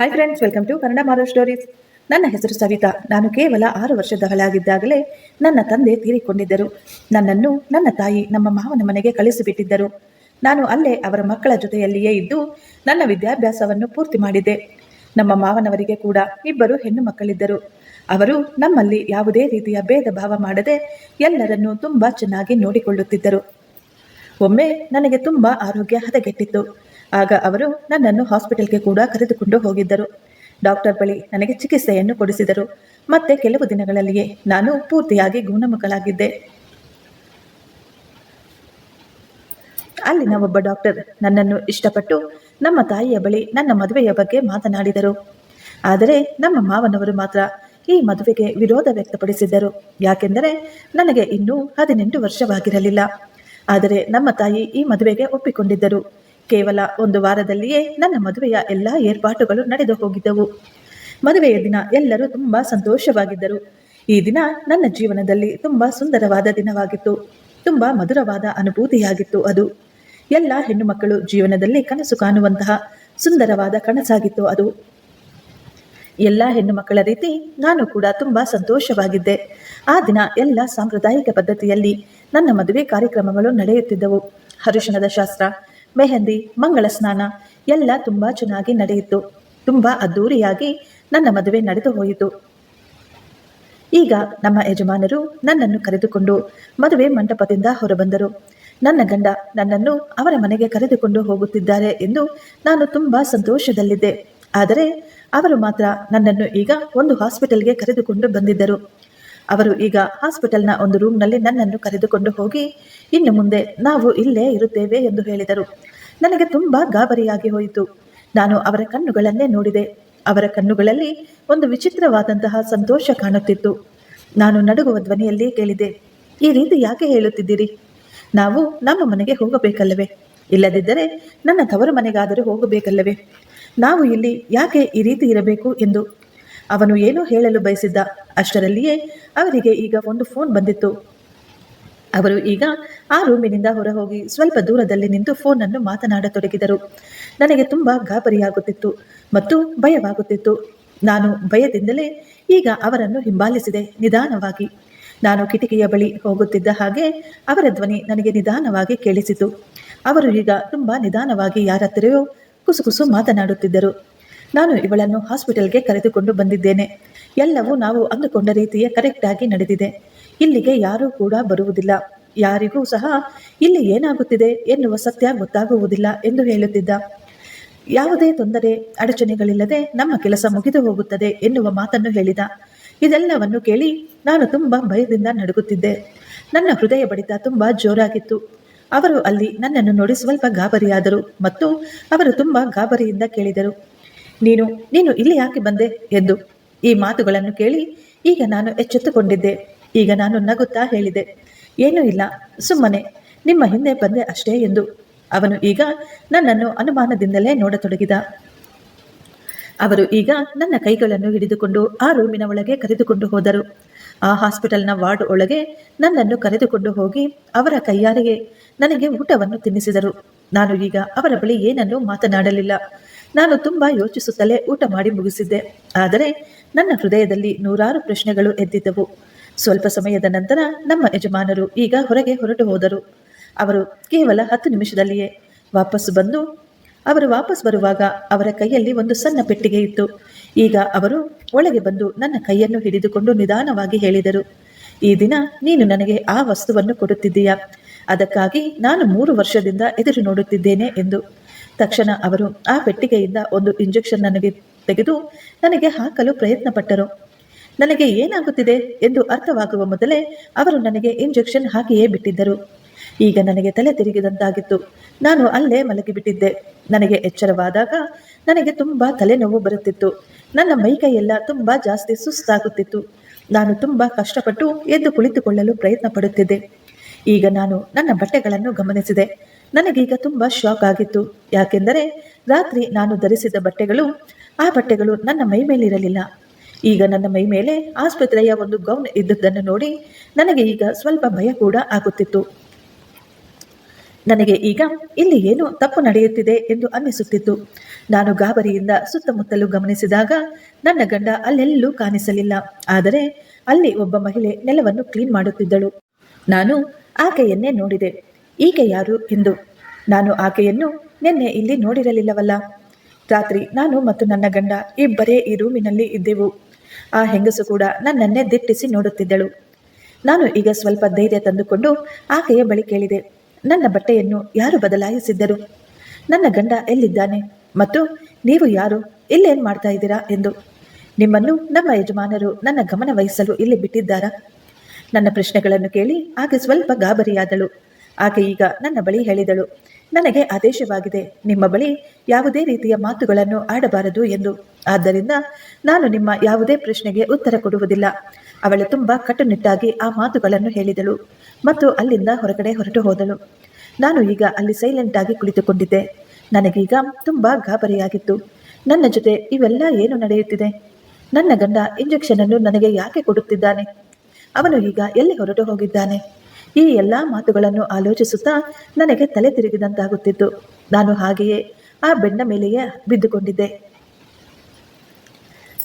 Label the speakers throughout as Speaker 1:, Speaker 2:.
Speaker 1: Hi friends welcome to Kannada ಮಾರೋ stories ನನ್ನ ಹೆಸರು ಸವಿತಾ. ನಾನು ಕೇವಲ ಆರು ವರ್ಷದವಳಾಗಿದ್ದಾಗಲೇ ನನ್ನ ತಂದೆ ತೀರಿಕೊಂಡಿದ್ದರು. ನನ್ನನ್ನು ನನ್ನ ತಾಯಿ, ನಮ್ಮ ಮಾವನ ಮನೆಗೆ ಕಳಿಸಿಬಿಟ್ಟಿದ್ದರು. ನಾನು ಅಲ್ಲೇ ಅವರ ಮಕ್ಕಳ ಜೊತೆಯಲ್ಲಿಯೇ ಇದ್ದು ನನ್ನ ವಿದ್ಯಾಭ್ಯಾಸವನ್ನು ಪೂರ್ತಿ ಮಾಡಿದೆ. ನಮ್ಮ ಮಾವನವರಿಗೆ ಕೂಡ ಇಬ್ಬರು ಹೆಣ್ಣು ಮಕ್ಕಳಿದ್ದರು. ಅವರು ನಮ್ಮಲ್ಲಿ ಯಾವುದೇ ರೀತಿಯ ಭೇದ ಭಾವ ಮಾಡದೆ ಎಲ್ಲರನ್ನೂ ತುಂಬ ಚೆನ್ನಾಗಿ ನೋಡಿಕೊಳ್ಳುತ್ತಿದ್ದರು. ಒಮ್ಮೆ ನನಗೆ ತುಂಬ ಆರೋಗ್ಯ ಹದಗೆಟ್ಟಿತ್ತು. ಆಗ ಅವರು ನನ್ನನ್ನು ಹಾಸ್ಪಿಟಲ್ಗೆ ಕೂಡ ಕರೆದುಕೊಂಡು ಹೋಗಿದ್ದರು. ಡಾಕ್ಟರ್ ಬಳಿ ನನಗೆ ಚಿಕಿತ್ಸೆಯನ್ನು ಕೊಡಿಸಿದರು. ಮತ್ತೆ ಕೆಲವು ದಿನಗಳಲ್ಲಿಯೇ ನಾನು ಪೂರ್ತಿಯಾಗಿ ಗುಣಮುಖಳಾಗಿದ್ದೆ. ಅಲ್ಲಿನ ಒಬ್ಬ ಡಾಕ್ಟರ್ ನನ್ನನ್ನು ಇಷ್ಟಪಟ್ಟು ನಮ್ಮ ತಾಯಿಯ ಬಳಿ ನನ್ನ ಮದುವೆಯ ಬಗ್ಗೆ ಮಾತನಾಡಿದರು. ಆದರೆ ನಮ್ಮ ಮಾವನವರು ಮಾತ್ರ ಈ ಮದುವೆಗೆ ವಿರೋಧ ವ್ಯಕ್ತಪಡಿಸಿದ್ದರು. ಯಾಕೆಂದರೆ ನನಗೆ ಇನ್ನೂ ಹದಿನೆಂಟು ವರ್ಷವಾಗಿರಲಿಲ್ಲ. ಆದರೆ ನಮ್ಮ ತಾಯಿ ಈ ಮದುವೆಗೆ ಒಪ್ಪಿಕೊಂಡಿದ್ದರು. ಕೇವಲ ಒಂದು ವಾರದಲ್ಲಿಯೇ ನನ್ನ ಮದುವೆಯ ಎಲ್ಲ ಏರ್ಪಾಟುಗಳು ನಡೆದು ಹೋಗಿದ್ದವು. ಮದುವೆಯ ದಿನ ಎಲ್ಲರೂ ತುಂಬಾ ಸಂತೋಷವಾಗಿದ್ದರು. ಈ ದಿನ ನನ್ನ ಜೀವನದಲ್ಲಿ ತುಂಬಾ ಸುಂದರವಾದ ದಿನವಾಗಿತ್ತು. ತುಂಬಾ ಮಧುರವಾದ ಅನುಭೂತಿಯಾಗಿತ್ತು ಅದು. ಎಲ್ಲ ಹೆಣ್ಣು ಮಕ್ಕಳು ಜೀವನದಲ್ಲಿ ಕನಸು ಕಾಣುವಂತಹ ಸುಂದರವಾದ ಕನಸಾಗಿತ್ತು ಅದು. ಎಲ್ಲ ಹೆಣ್ಣು ಮಕ್ಕಳ ರೀತಿ ನಾನು ಕೂಡ ತುಂಬಾ ಸಂತೋಷವಾಗಿದ್ದೆ. ಆ ದಿನ ಎಲ್ಲ ಸಾಂಪ್ರದಾಯಿಕ ಪದ್ಧತಿಯಲ್ಲಿ ನನ್ನ ಮದುವೆ ಕಾರ್ಯಕ್ರಮಗಳು ನಡೆಯುತ್ತಿದ್ದವು. ಹರಿಶಣದ ಶಾಸ್ತ್ರ ಮೆಹಂದಿ, ಮಂಗಳ ಸ್ನಾನ ಎಲ್ಲ ತುಂಬಾ ಚೆನ್ನಾಗಿ ನಡೆಯಿತು. ತುಂಬಾ ಅದ್ದೂರಿಯಾಗಿ ನನ್ನ ಮದುವೆ ನಡೆದು ಹೋಯಿತು. ಈಗ ನಮ್ಮ ಯಜಮಾನರು ನನ್ನನ್ನು ಕರೆದುಕೊಂಡು ಮದುವೆ ಮಂಟಪದಿಂದ ಹೊರಬಂದರು. ನನ್ನ ಗಂಡ ನನ್ನನ್ನು ಅವರ ಮನೆಗೆ ಕರೆದುಕೊಂಡು ಹೋಗುತ್ತಿದ್ದಾರೆ ಎಂದು ನಾನು ತುಂಬಾ ಸಂತೋಷದಲ್ಲಿದ್ದೆ. ಆದರೆ ಅವರು ಮಾತ್ರ ನನ್ನನ್ನು ಈಗ ಒಂದು ಹಾಸ್ಪಿಟಲ್ಗೆ ಕರೆದುಕೊಂಡು ಬಂದಿದ್ದರು. ಅವರು ಈಗ ಹಾಸ್ಪಿಟಲ್ನ ಒಂದು ರೂಮ್ನಲ್ಲಿ ನನ್ನನ್ನು ಕರೆದುಕೊಂಡು ಹೋಗಿ, ಇನ್ನು ಮುಂದೆ ನಾವು ಇಲ್ಲೇ ಇರುತ್ತೇವೆ ಎಂದು ಹೇಳಿದರು. ನನಗೆ ತುಂಬಾ ಗಾಬರಿಯಾಗಿ ಹೋಯಿತು. ನಾನು ಅವರ ಕಣ್ಣುಗಳನ್ನೇ ನೋಡಿದೆ. ಅವರ ಕಣ್ಣುಗಳಲ್ಲಿ ಒಂದು ವಿಚಿತ್ರವಾದಂತಹ ಸಂತೋಷ ಕಾಣುತ್ತಿತ್ತು. ನಾನು ನಡುಗುವ ಧ್ವನಿಯಲ್ಲಿ ಕೇಳಿದೆ, ಈ ರೀತಿ ಯಾಕೆ ಹೇಳುತ್ತಿದ್ದೀರಿ? ನಾವು ನಮ್ಮ ಮನೆಗೆ ಹೋಗಬೇಕಲ್ಲವೇ? ಇಲ್ಲದಿದ್ದರೆ ನನ್ನ ತವರು ಮನೆಗಾದರೂ ಹೋಗಬೇಕಲ್ಲವೇ? ನಾವು ಇಲ್ಲಿ ಯಾಕೆ ಈ ರೀತಿ ಇರಬೇಕು? ಎಂದು ಅವನು ಏನೋ ಹೇಳಲು ಬಯಸಿದ್ದ ಅಷ್ಟರಲ್ಲಿಯೇ ಅವರಿಗೆ ಈಗ ಒಂದು ಫೋನ್ ಬಂದಿತ್ತು. ಅವರು ಈಗ ಆ ರೂಮಿನಿಂದ ಹೊರಹೋಗಿ ಸ್ವಲ್ಪ ದೂರದಲ್ಲಿ ನಿಂತು ಫೋನನ್ನು ಮಾತನಾಡತೊಡಗಿದರು. ನನಗೆ ತುಂಬ ಗಾಬರಿಯಾಗುತ್ತಿತ್ತು ಮತ್ತು ಭಯವಾಗುತ್ತಿತ್ತು. ನಾನು ಭಯದಿಂದಲೇ ಈಗ ಅವರನ್ನು ಹಿಂಬಾಲಿಸಿದೆ, ನಿಧಾನವಾಗಿ. ನಾನು ಕಿಟಕಿಯ ಬಳಿ ಹೋಗುತ್ತಿದ್ದ ಹಾಗೆ ಅವರ ಧ್ವನಿ ನನಗೆ ನಿಧಾನವಾಗಿ ಕೇಳಿಸಿತು. ಅವರು ಈಗ ತುಂಬ ನಿಧಾನವಾಗಿ ಯಾರತ್ತಿರೆಯೋ ಕುಸುಕುಸು ಮಾತನಾಡುತ್ತಿದ್ದರು. ನಾನು ಇವಳನ್ನು ಹಾಸ್ಪಿಟಲ್ಗೆ ಕರೆದುಕೊಂಡು ಬಂದಿದ್ದೇನೆ. ಎಲ್ಲವೂ ನಾವು ಅಂದುಕೊಂಡ ರೀತಿಯ ಕರೆಕ್ಟಾಗಿ ನಡೆದಿದೆ. ಇಲ್ಲಿಗೆ ಯಾರೂ ಕೂಡ ಬರುವುದಿಲ್ಲ. ಯಾರಿಗೂ ಸಹ ಇಲ್ಲಿ ಏನಾಗುತ್ತಿದೆ ಎನ್ನುವ ಸತ್ಯ ಗೊತ್ತಾಗುವುದಿಲ್ಲ ಎಂದು ಹೇಳುತ್ತಿದ್ದ. ಯಾವುದೇ ತೊಂದರೆ, ಅಡಚಣೆಗಳಿಲ್ಲದೆ ನಮ್ಮ ಕೆಲಸ ಮುಗಿದು ಹೋಗುತ್ತದೆ ಎನ್ನುವ ಮಾತನ್ನು ಹೇಳಿದ. ಇದೆಲ್ಲವನ್ನು ಕೇಳಿ ನಾನು ತುಂಬ ಭಯದಿಂದ ನಡುಗುತ್ತಿದ್ದೆ. ನನ್ನ ಹೃದಯ ಬಡಿತ ತುಂಬ ಜೋರಾಗಿತ್ತು. ಅವರು ಅಲ್ಲಿ ನನ್ನನ್ನು ನೋಡಿ ಸ್ವಲ್ಪ ಗಾಬರಿಯಾದರು ಮತ್ತು ಅವರು ತುಂಬ ಗಾಬರಿಯಿಂದ ಕೇಳಿದರು. ನೀನು ನೀನು ಇಲ್ಲಿ ಯಾಕೆ ಬಂದೆ? ಎಂದು ಈ ಮಾತುಗಳನ್ನು ಕೇಳಿ ಈಗ ನಾನು ಎಚ್ಚೆತ್ತುಕೊಂಡಿದ್ದೆ. ಈಗ ನಾನು ನಗುತ್ತಾ ಹೇಳಿದೆ. ಏನೂ ಇಲ್ಲ, ಸುಮ್ಮನೆ. ನಿಮ್ಮ ಹಿಂದೆ ಬಂದೆ ಅಷ್ಟೇ ಎಂದು. ಅವನು ಈಗ ನನ್ನನ್ನು ಅನುಮಾನದಿಂದಲೇ ನೋಡತೊಡಗಿದ. ಅವರು ಈಗ ನನ್ನ ಕೈಗಳನ್ನು ಹಿಡಿದುಕೊಂಡು ಆ ರೂಮಿನ ಒಳಗೆ ಕರೆದುಕೊಂಡು ಹೋದರು. ಆ ಹಾಸ್ಪಿಟಲ್ನ ವಾರ್ಡ್ ಒಳಗೆ ನನ್ನನ್ನು ಕರೆದುಕೊಂಡು ಹೋಗಿ ಅವರ ಕೈಯಾರೆಗೆ ನನಗೆ ಊಟವನ್ನು ತಿನ್ನಿಸಿದರು. ನಾನು ಈಗ ಅವರ ಬಳಿ ಏನನ್ನೂ ಮಾತನಾಡಲಿಲ್ಲ. ನಾನು ತುಂಬ ಯೋಚಿಸುತ್ತಲೇ ಊಟ ಮಾಡಿ ಮುಗಿಸಿದ್ದೆ. ಆದರೆ ನನ್ನ ಹೃದಯದಲ್ಲಿ ನೂರಾರು ಪ್ರಶ್ನೆಗಳು ಎದ್ದಿದ್ದವು. ಸ್ವಲ್ಪ ಸಮಯದ ನಂತರ ನಮ್ಮ ಯಜಮಾನರು ಈಗ ಹೊರಗೆ ಹೊರಟು ಹೋದರು. ಅವರು ಕೇವಲ ಹತ್ತು ನಿಮಿಷದಲ್ಲಿಯೇ ವಾಪಸ್ಸು ಬಂದು, ಅವರು ವಾಪಸ್ ಬರುವಾಗ ಅವರ ಕೈಯಲ್ಲಿ ಒಂದು ಸಣ್ಣ ಪೆಟ್ಟಿಗೆ ಇತ್ತು. ಈಗ ಅವರು ಒಳಗೆ ಬಂದು ನನ್ನ ಕೈಯನ್ನು ಹಿಡಿದುಕೊಂಡು ನಿಧಾನವಾಗಿ ಹೇಳಿದರು, ಈ ದಿನ ನೀನು ನನಗೆ ಆ ವಸ್ತುವನ್ನು ಕೊಡುತ್ತಿದ್ದೀಯಾ? ಅದಕ್ಕಾಗಿ ನಾನು ಮೂರು ವರ್ಷದಿಂದ ಎದುರು ನೋಡುತ್ತಿದ್ದೇನೆ ಎಂದು. ತಕ್ಷಣ ಅವರು ಆ ಪೆಟ್ಟಿಗೆಯಿಂದ ಒಂದು ಇಂಜೆಕ್ಷನ್ ನನಗೆ ತೆಗೆದು ನನಗೆ ಹಾಕಲು ಪ್ರಯತ್ನ ಪಟ್ಟರು ನನಗೆ ಏನಾಗುತ್ತಿದೆ ಎಂದು ಅರ್ಥವಾಗುವ ಮೊದಲೇ ಅವರು ನನಗೆ ಇಂಜೆಕ್ಷನ್ ಹಾಕಿಯೇ ಬಿಟ್ಟಿದ್ದರು. ಈಗ ನನಗೆ ತಲೆ ತಿರುಗಿದಂತಾಗಿತ್ತು. ನಾನು ಅಲ್ಲೇ ಮಲಗಿಬಿಟ್ಟಿದ್ದೆ. ನನಗೆ ಎಚ್ಚರವಾದಾಗ ನನಗೆ ತುಂಬ ತಲೆನೋವು ಬರುತ್ತಿತ್ತು. ನನ್ನ ಮೈಕೈಯೆಲ್ಲ ತುಂಬ ಜಾಸ್ತಿ ಸುಸ್ತಾಗುತ್ತಿತ್ತು. ನಾನು ತುಂಬ ಕಷ್ಟಪಟ್ಟು ಎದ್ದು ಕುಳಿತುಕೊಳ್ಳಲು ಪ್ರಯತ್ನ ಪಡುತ್ತಿದ್ದೆ ಈಗ ನಾನು ನನ್ನ ಬಟ್ಟೆಗಳನ್ನು ಗಮನಿಸಿದೆ. ನನಗೀಗ ತುಂಬ ಶಾಕ್ ಆಗಿತ್ತು. ಯಾಕೆಂದರೆ ರಾತ್ರಿ ನಾನು ಧರಿಸಿದ ಬಟ್ಟೆಗಳು, ಆ ಬಟ್ಟೆಗಳು ನನ್ನ ಮೈ ಮೇಲಿರಲಿಲ್ಲ. ಈಗ ನನ್ನ ಮೈ ಮೇಲೆ ಆಸ್ಪತ್ರೆಯ ಒಂದು ಗೌನ್ ಇದ್ದದ್ದನ್ನು ನೋಡಿ ನನಗೆ ಈಗ ಸ್ವಲ್ಪ ಭಯ ಕೂಡ ಆಗುತ್ತಿತ್ತು. ನನಗೆ ಈಗ ಇಲ್ಲಿ ಏನು ತಪ್ಪು ನಡೆಯುತ್ತಿದೆ ಎಂದು ಅನ್ನಿಸುತ್ತಿತ್ತು. ನಾನು ಗಾಬರಿಯಿಂದ ಸುತ್ತಮುತ್ತಲು ಗಮನಿಸಿದಾಗ ನನ್ನ ಗಂಡ ಅಲ್ಲೆಲ್ಲೂ ಕಾಣಿಸಲಿಲ್ಲ. ಆದರೆ ಅಲ್ಲಿ ಒಬ್ಬ ಮಹಿಳೆ ನೆಲವನ್ನು ಕ್ಲೀನ್ ಮಾಡುತ್ತಿದ್ದಳು. ನಾನು ಆಕೆಯನ್ನೇ ನೋಡಿದೆ. ಈಕೆ ಯಾರು ಎಂದು? ನಾನು ಆಕೆಯನ್ನು ನಿನ್ನೆ ಇಲ್ಲಿ ನೋಡಿರಲಿಲ್ಲವಲ್ಲ. ರಾತ್ರಿ ನಾನು ಮತ್ತು ನನ್ನ ಗಂಡ ಇಬ್ಬರೇ ಈ ರೂಮಿನಲ್ಲಿ ಇದ್ದೆವು. ಆ ಹೆಂಗಸು ಕೂಡ ನನ್ನನ್ನೇ ದಿಟ್ಟಿಸಿ ನೋಡುತ್ತಿದ್ದಳು. ನಾನು ಈಗ ಸ್ವಲ್ಪ ಧೈರ್ಯ ತಂದುಕೊಂಡು ಆಕೆಯ ಬಳಿ ಕೇಳಿದೆ. ನನ್ನ ಬಟ್ಟೆಯನ್ನು ಯಾರು ಬದಲಾಯಿಸಿದ್ದರು? ನನ್ನ ಗಂಡ ಎಲ್ಲಿದ್ದಾನೆ? ಮತ್ತು ನೀವು ಯಾರು? ಇಲ್ಲೇನು ಮಾಡ್ತಾ ಇದ್ದೀರಾ ಎಂದು. ನಿಮ್ಮನ್ನು ನಮ್ಮ ಯಜಮಾನರು ನನ್ನ ಗಮನ ವಹಿಸಲು ಇಲ್ಲಿ ಬಿಟ್ಟಿದ್ದಾರಾ? ನನ್ನ ಪ್ರಶ್ನೆಗಳನ್ನು ಕೇಳಿ ಆಕೆ ಸ್ವಲ್ಪ ಗಾಬರಿಯಾದಳು. ಆಕೆ ಈಗ ನನ್ನ ಬಳಿ ಹೇಳಿದಳು, ನನಗೆ ಆದೇಶವಾಗಿದೆ, ನಿಮ್ಮ ಬಳಿ ಯಾವುದೇ ರೀತಿಯ ಮಾತುಗಳನ್ನು ಆಡಬಾರದು ಎಂದು. ಆದ್ದರಿಂದ ನಾನು ನಿಮ್ಮ ಯಾವುದೇ ಪ್ರಶ್ನೆಗೆ ಉತ್ತರ ಕೊಡುವುದಿಲ್ಲ. ಅವಳು ತುಂಬ ಕಟ್ಟುನಿಟ್ಟಾಗಿ ಆ ಮಾತುಗಳನ್ನು ಹೇಳಿದಳು ಮತ್ತು ಅಲ್ಲಿಂದ ಹೊರಗಡೆ ಹೊರಟು ಹೋದಳು. ನಾನು ಈಗ ಅಲ್ಲಿ ಸೈಲೆಂಟ್ ಆಗಿ ಕುಳಿತುಕೊಂಡಿದ್ದೆ. ನನಗೀಗ ತುಂಬ ಗಾಬರಿಯಾಗಿತ್ತು. ನನ್ನ ಜೊತೆ ಇವೆಲ್ಲ ಏನು ನಡೆಯುತ್ತಿದೆ? ನನ್ನ ಗಂಡ ಇಂಜೆಕ್ಷನ್ ಅನ್ನು ನನಗೆ ಯಾಕೆ ಕೊಡುತ್ತಿದ್ದಾನೆ? ಅವನು ಈಗ ಎಲ್ಲಿ ಹೊರಟು ಹೋಗಿದ್ದಾನೆ? ಈ ಎಲ್ಲ ಮಾತುಗಳನ್ನು ಆಲೋಚಿಸುತ್ತಾ ನನಗೆ ತಲೆ ತಿರುಗಿದಂತಾಗುತ್ತಿತ್ತು. ನಾನು ಹಾಗೆಯೇ ಆ ಬೆನ್ನ ಮೇಲೆಯೇ ಬಿದ್ದುಕೊಂಡಿದ್ದೆ.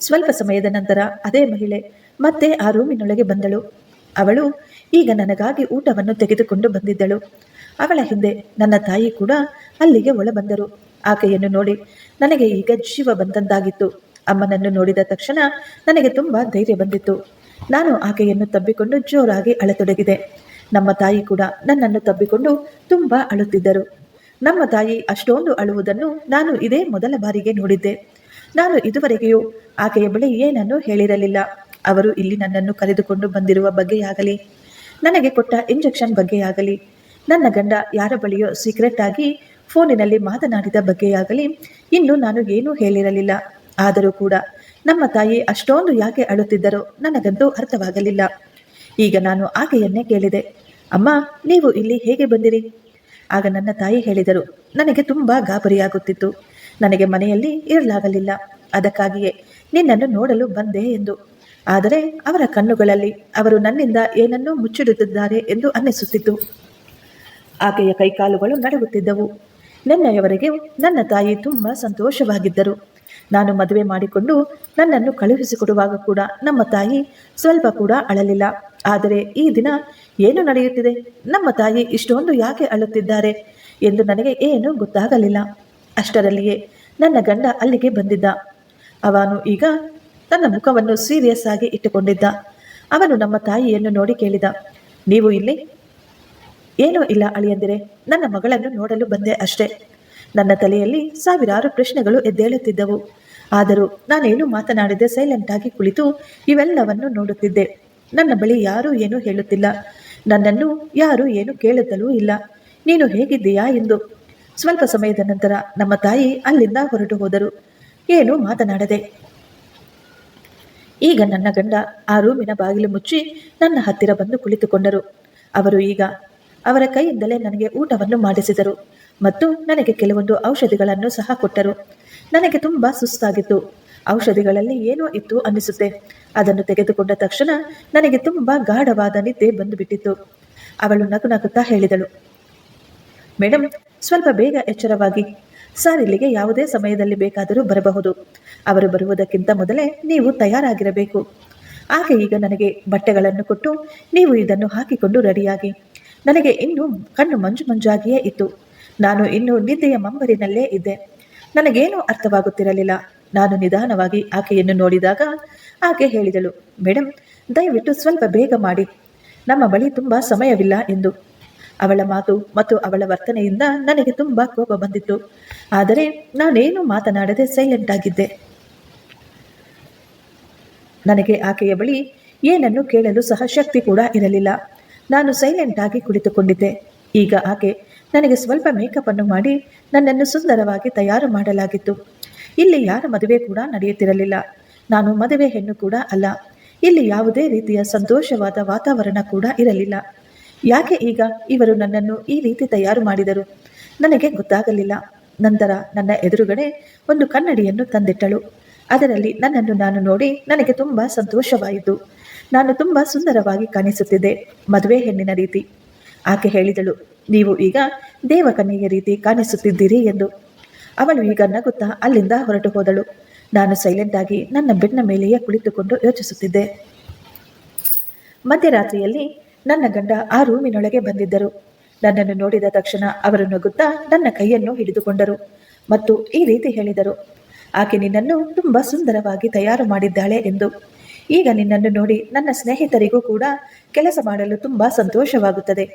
Speaker 1: ಸ್ವಲ್ಪ ಸಮಯದ ನಂತರ ಅದೇ ಮಹಿಳೆ ಮತ್ತೆ ಆ ರೂಮಿನೊಳಗೆ ಬಂದಳು. ಅವಳು ಈಗ ನನಗಾಗಿ ಊಟವನ್ನು ತೆಗೆದುಕೊಂಡು ಬಂದಿದ್ದಳು. ಅವಳ ಹಿಂದೆ ನನ್ನ ತಾಯಿ ಕೂಡ ಅಲ್ಲಿಗೆ ಒಳಬಂದರು. ಆಕೆಯನ್ನು ನೋಡಿ ನನಗೆ ಈಗ ಜೀವ ಬಂದಂತಾಗಿತ್ತು. ಅಮ್ಮನನ್ನು ನೋಡಿದ ತಕ್ಷಣ ನನಗೆ ತುಂಬ ಧೈರ್ಯ ಬಂದಿತ್ತು. ನಾನು ಆಕೆಯನ್ನು ತಬ್ಬಿಕೊಂಡು ಜೋರಾಗಿ ಅಳತೊಡಗಿದೆ. ನಮ್ಮ ತಾಯಿ ಕೂಡ ನನ್ನನ್ನು ತಬ್ಬಿಕೊಂಡು ತುಂಬ ಅಳುತ್ತಿದ್ದರು. ನಮ್ಮ ತಾಯಿ ಅಷ್ಟೊಂದು ಅಳುವುದನ್ನು ನಾನು ಇದೇ ಮೊದಲ ಬಾರಿಗೆ ನೋಡಿದ್ದೆ. ನಾನು ಇದುವರೆಗೆಯೂ ಆಕೆಯ ಬಳಿ ಏನನ್ನೂ ಹೇಳಿರಲಿಲ್ಲ. ಅವರು ಇಲ್ಲಿ ನನ್ನನ್ನು ಕರೆದುಕೊಂಡು ಬಂದಿರುವ ಬಗ್ಗೆಯಾಗಲಿ, ನನಗೆ ಕೊಟ್ಟ ಇಂಜೆಕ್ಷನ್ ಬಗ್ಗೆಯಾಗಲಿ, ನನ್ನ ಗಂಡ ಯಾರ ಬಳಿಯೋ ಸೀಕ್ರೆಟ್ ಆಗಿ ಫೋನಿನಲ್ಲಿ ಮಾತನಾಡಿದ ಬಗ್ಗೆಯಾಗಲಿ ಇನ್ನು ನಾನು ಏನೂ ಹೇಳಿರಲಿಲ್ಲ. ಆದರೂ ಕೂಡ ನಮ್ಮ ತಾಯಿ ಅಷ್ಟೊಂದು ಯಾಕೆ ಅಳುತ್ತಿದ್ದರೋ ನನಗಂತೂ ಅರ್ಥವಾಗಲಿಲ್ಲ. ಈಗ ನಾನು ಆಕೆಯನ್ನೇ ಕೇಳಿದೆ. ಅಮ್ಮ, ನೀವು ಇಲ್ಲಿ ಹೇಗೆ ಬಂದಿರಿ? ಆಗ ನನ್ನ ತಾಯಿ ಹೇಳಿದರು, ನನಗೆ ತುಂಬ ಗಾಬರಿಯಾಗುತ್ತಿತ್ತು. ನನಗೆ ಮನೆಯಲ್ಲಿ ಇರಲಾಗಲಿಲ್ಲ. ಅದಕ್ಕಾಗಿಯೇ ನಿನ್ನನ್ನು ನೋಡಲು ಬಂದೆ ಎಂದು. ಆದರೆ ಅವರ ಕಣ್ಣುಗಳಲ್ಲಿ ಅವರು ನನ್ನಿಂದ ಏನನ್ನೂ ಮುಚ್ಚಿಡುತ್ತಿದ್ದಾರೆ ಎಂದು ಅನ್ನಿಸುತ್ತಿತ್ತು. ಆಕೆಯ ಕೈಕಾಲುಗಳು ನಡುಗುತ್ತಿದ್ದವು. ನಿನ್ನೆಯವರೆಗೆ ನನ್ನ ತಾಯಿ ತುಂಬ ಸಂತೋಷವಾಗಿದ್ದರು. ನಾನು ಮದುವೆ ಮಾಡಿಕೊಂಡು ನನ್ನನ್ನು ಕಳುಹಿಸಿಕೊಡುವಾಗ ಕೂಡ ನಮ್ಮ ತಾಯಿ ಸ್ವಲ್ಪ ಕೂಡ ಅಳಲಿಲ್ಲ. ಆದರೆ ಈ ದಿನ ಏನು ನಡೆಯುತ್ತಿದೆ? ನಮ್ಮ ತಾಯಿ ಇಷ್ಟೊಂದು ಯಾಕೆ ಅಳುತ್ತಿದ್ದಾರೆ ಎಂದು ನನಗೆ ಏನೂ ಗೊತ್ತಾಗಲಿಲ್ಲ. ಅಷ್ಟರಲ್ಲಿಯೇ ನನ್ನ ಗಂಡ ಅಲ್ಲಿಗೆ ಬಂದಿದ್ದ. ಅವನು ಈಗ ತನ್ನ ಮುಖವನ್ನು ಸೀರಿಯಸ್ ಆಗಿ ಇಟ್ಟುಕೊಂಡಿದ್ದ. ಅವನು ನಮ್ಮ ತಾಯಿಯನ್ನು ನೋಡಿ ಕೇಳಿದ. ನೀವು ಇಲ್ಲಿ? ಏನೂ ಇಲ್ಲ ಅಳಿಯಂದಿರೆ, ನನ್ನ ಮಗಳನ್ನು ನೋಡಲು ಬಂದೆ ಅಷ್ಟೇ. ನನ್ನ ತಲೆಯಲ್ಲಿ ಸಾವಿರಾರು ಪ್ರಶ್ನೆಗಳು ಎದ್ದೇಳುತ್ತಿದ್ದವು. ಆದರೂ ನಾನೇನು ಮಾತನಾಡದೆ ಸೈಲೆಂಟ್ ಆಗಿ ಕುಳಿತು ಇವೆಲ್ಲವನ್ನು ನೋಡುತ್ತಿದ್ದೆ. ನನ್ನ ಬಳಿ ಯಾರೂ ಏನೂ ಹೇಳುತ್ತಿಲ್ಲ. ನನ್ನನ್ನು ಯಾರೂ ಏನು ಕೇಳುತ್ತಲೂ ಇಲ್ಲ. ನೀನು ಹೇಗಿದ್ದೀಯಾ ಎಂದು. ಸ್ವಲ್ಪ ಸಮಯದ ನಂತರ ನಮ್ಮ ತಾಯಿ ಅಲ್ಲಿಂದ ಹೊರಟು ಹೋದರು. ಏನು ಮಾತನಾಡದೆ. ಈಗ ನನ್ನ ಗಂಡ ಆ ರೂಮಿನ ಬಾಗಿಲು ಮುಚ್ಚಿ ನನ್ನ ಹತ್ತಿರ ಬಂದು ಕುಳಿತುಕೊಂಡರು. ಅವರು ಈಗ ಅವರ ಕೈಯಿಂದಲೇ ನನಗೆ ಊಟವನ್ನು ಮಾಡಿಸಿದರು. ಮತ್ತು ನನಗೆ ಕೆಲವೊಂದು ಔಷಧಿಗಳನ್ನು ಸಹ ಕೊಟ್ಟರು. ನನಗೆ ತುಂಬ ಸುಸ್ತಾಗಿತ್ತು. ಔಷಧಿಗಳಲ್ಲಿ ಏನೋ ಇತ್ತು ಅನ್ನಿಸುತ್ತೆ. ಅದನ್ನು ತೆಗೆದುಕೊಂಡ ತಕ್ಷಣ ನನಗೆ ತುಂಬ ಗಾಢವಾದ ನಿದ್ದೆ ಬಂದುಬಿಟ್ಟಿತ್ತು. ಅವಳು ನಗು ನಗುತ್ತಾ ಹೇಳಿದಳು ಮೇಡಮ್ ಸ್ವಲ್ಪ ಬೇಗ ಎಚ್ಚರವಾಗಿ. ಸರ್, ಇಲ್ಲಿಗೆ ಯಾವುದೇ ಸಮಯದಲ್ಲಿ ಬೇಕಾದರೂ ಬರಬಹುದು. ಅವರು ಬರುವುದಕ್ಕಿಂತ ಮೊದಲೇ ನೀವು ತಯಾರಾಗಿರಬೇಕು. ಆಕೆ ಈಗ ನನಗೆ ಬಟ್ಟೆಗಳನ್ನು ಕೊಟ್ಟು ನೀವು ಇದನ್ನು ಹಾಕಿಕೊಂಡು ರೆಡಿಯಾಗಿ. ನನಗೆ ಇನ್ನೂ ಕಣ್ಣು ಮಂಜು ಮಂಜಾಗಿಯೇ ಇತ್ತು. ನಾನು ಇನ್ನೂ ನಿದ್ದೆಯ ಮಂಬರಿನಲ್ಲೇ ಇದ್ದೆ. ನನಗೇನೂ ಅರ್ಥವಾಗುತ್ತಿರಲಿಲ್ಲ. ನಾನು ನಿಧಾನವಾಗಿ ಆಕೆಯನ್ನು ನೋಡಿದಾಗ ಆಕೆ ಹೇಳಿದಳು ಮೇಡಮ್ ದಯವಿಟ್ಟು ಸ್ವಲ್ಪ ಬೇಗ ಮಾಡಿ. ನಮ್ಮ ಬಳಿ ತುಂಬ ಸಮಯವಿಲ್ಲ ಎಂದು. ಅವಳ ಮಾತು ಮತ್ತು ಅವಳ ವರ್ತನೆಯಿಂದ ನನಗೆ ತುಂಬ ಕೋಪ ಬಂದಿತ್ತು. ಆದರೆ ನಾನೇನು ಮಾತನಾಡದೆ ಸೈಲೆಂಟ್ ಆಗಿದ್ದೆ. ನನಗೆ ಆಕೆಯ ಬಳಿ ಏನನ್ನು ಕೇಳಲು ಸಹ ಶಕ್ತಿ ಕೂಡ ಇರಲಿಲ್ಲ. ನಾನು ಸೈಲೆಂಟ್ ಆಗಿ ಕುಳಿತುಕೊಂಡಿದ್ದೆ. ಈಗ ಆಕೆ ನನಗೆ ಸ್ವಲ್ಪ ಮೇಕಪ್ ಅನ್ನು ಮಾಡಿ ನನ್ನನ್ನು ಸುಂದರವಾಗಿ ತಯಾರು ಮಾಡಲಾಗಿತ್ತು. ಇಲ್ಲಿ ಯಾರ ಮದುವೆ ಕೂಡ ನಡೆಯುತ್ತಿರಲಿಲ್ಲ. ನಾನು ಮದುವೆ ಹೆಣ್ಣು ಕೂಡ ಅಲ್ಲ. ಇಲ್ಲಿ ಯಾವುದೇ ರೀತಿಯ ಸಂತೋಷವಾದ ವಾತಾವರಣ ಕೂಡ ಇರಲಿಲ್ಲ. ಯಾಕೆ ಈಗ ಇವರು ನನ್ನನ್ನು ಈ ರೀತಿ ತಯಾರು ಮಾಡಿದರು? ನನಗೆ ಗೊತ್ತಾಗಲಿಲ್ಲ. ನಂತರ ನನ್ನ ಎದುರುಗಡೆ ಒಂದು ಕನ್ನಡಿಯನ್ನು ತಂದಿಟ್ಟಳು. ಅದರಲ್ಲಿ ನನ್ನನ್ನು ನಾನು ನೋಡಿ ನನಗೆ ತುಂಬ ಸಂತೋಷವಾಯಿತು. ನಾನು ತುಂಬ ಸುಂದರವಾಗಿ ಕಾಣಿಸುತ್ತಿದ್ದೆ ಮದುವೆ ಹೆಣ್ಣಿನ ರೀತಿ. ಆಕೆ ಹೇಳಿದಳು ನೀವು ಈಗ ದೇವಕನ್ಯೆಯ ರೀತಿ ಕಾಣಿಸುತ್ತಿದ್ದೀರಿ ಎಂದು. ಅವಳು ಈಗ ನಗುತ್ತಾ ಅಲ್ಲಿಂದ ಹೊರಟು ಹೋದಳು. ನಾನು ಸೈಲೆಂಟ್ ಆಗಿ ನನ್ನ ಬೆನ್ನ ಮೇಲೆಯೇ ಕುಳಿತುಕೊಂಡು ಯೋಚಿಸುತ್ತಿದ್ದೆ. ಮಧ್ಯರಾತ್ರಿಯಲ್ಲಿ ನನ್ನ ಗಂಡ ಆ ರೂಮಿನೊಳಗೆ ಬಂದಿದ್ದರು. ನನ್ನನ್ನು ನೋಡಿದ ತಕ್ಷಣ ಅವರು ನಗುತ್ತಾ ನನ್ನ ಕೈಯನ್ನು ಹಿಡಿದುಕೊಂಡರು ಮತ್ತು ಈ ರೀತಿ ಹೇಳಿದರು, ಆಕೆ ನಿನ್ನನ್ನು ತುಂಬ ಸುಂದರವಾಗಿ ತಯಾರು ಮಾಡಿದ್ದಾಳೆ ಎಂದು. ಈಗ ನಿನ್ನನ್ನು ನೋಡಿ ನನ್ನ ಸ್ನೇಹಿತರಿಗೂ ಕೂಡ ಕೆಲಸ ಮಾಡಲು ತುಂಬ ಸಂತೋಷವಾಗುತ್ತದೆ.